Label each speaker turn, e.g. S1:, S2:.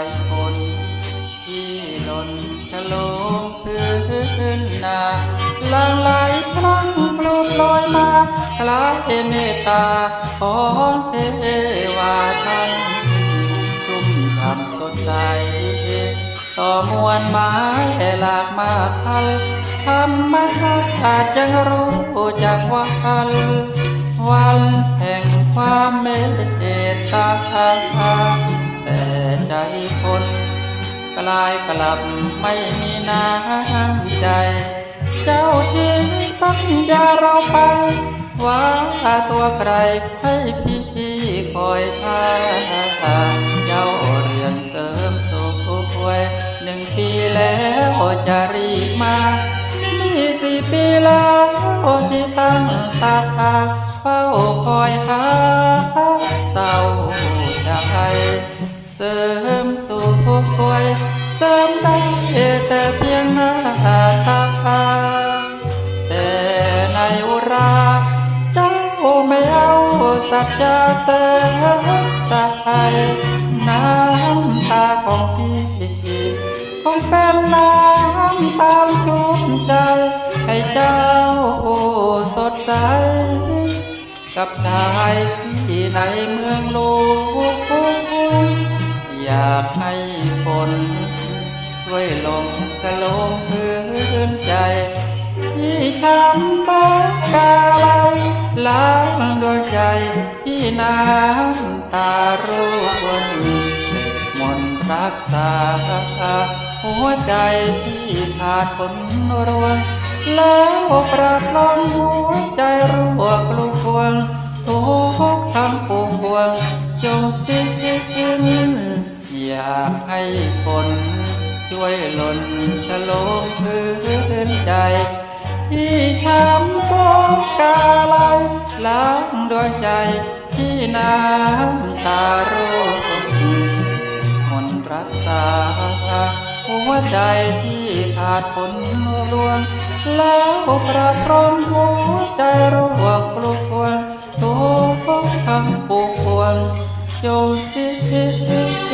S1: ายฝนที่หล่นชะโลมพื้นนาลางไหลพลังปลุกลอยมาคล้ายเมตตาของเทวาทันชุ่มฉ่ำสดใสต่อมวลไม้หลากมาพันธรรมชาติยังรู้จักวันวันแห่งความเมตตา แต่ใจคน กลายกลับไม่มีน้ำใจ เจ้าทิ้งสัญญาเราไป ว่าตัวใครให้พี่คอยท่าเจ้าเรียนเสริมสุขป่วยหนึ่งปีแล้วจะรีบมานี่สี่ปีแล้วที่ตั้งตาเฝ้าคอยหาเศร้า เสริมสู่ผู้ป่วยเสริมได้แต่เพียงหน้าตาแต่ในอุราเจ้าไม่เอาสักจาเสริมสายน้ำตาของพี่คงเป็นน้ำตาชุ่มใจ ให้เจ้าสดใส กับชายที่ในเมืองหลวง อยากให้ฝนช่วยลงกระลงพื้นใจ ที่ทำฟ้ากาลายล้างดวงใจที่น้ำตาร่วงเสกมนรักษา หัวใจที่ขาดฝนรวง แล้วปราดลองหัวใจรัวกลวงทุกคำปวงจงสิ้น อยากให้ฝนช่วยหล่นฉโลมพื้นใจ ที่ทำโศกาลายล้างดวงใจที่น้ำตาร่วงมนรักษาหัวใจที่ขาดฝนลวง แล้วประครองหัวใจรัวกลวงทุกคำปวงจงสิ้น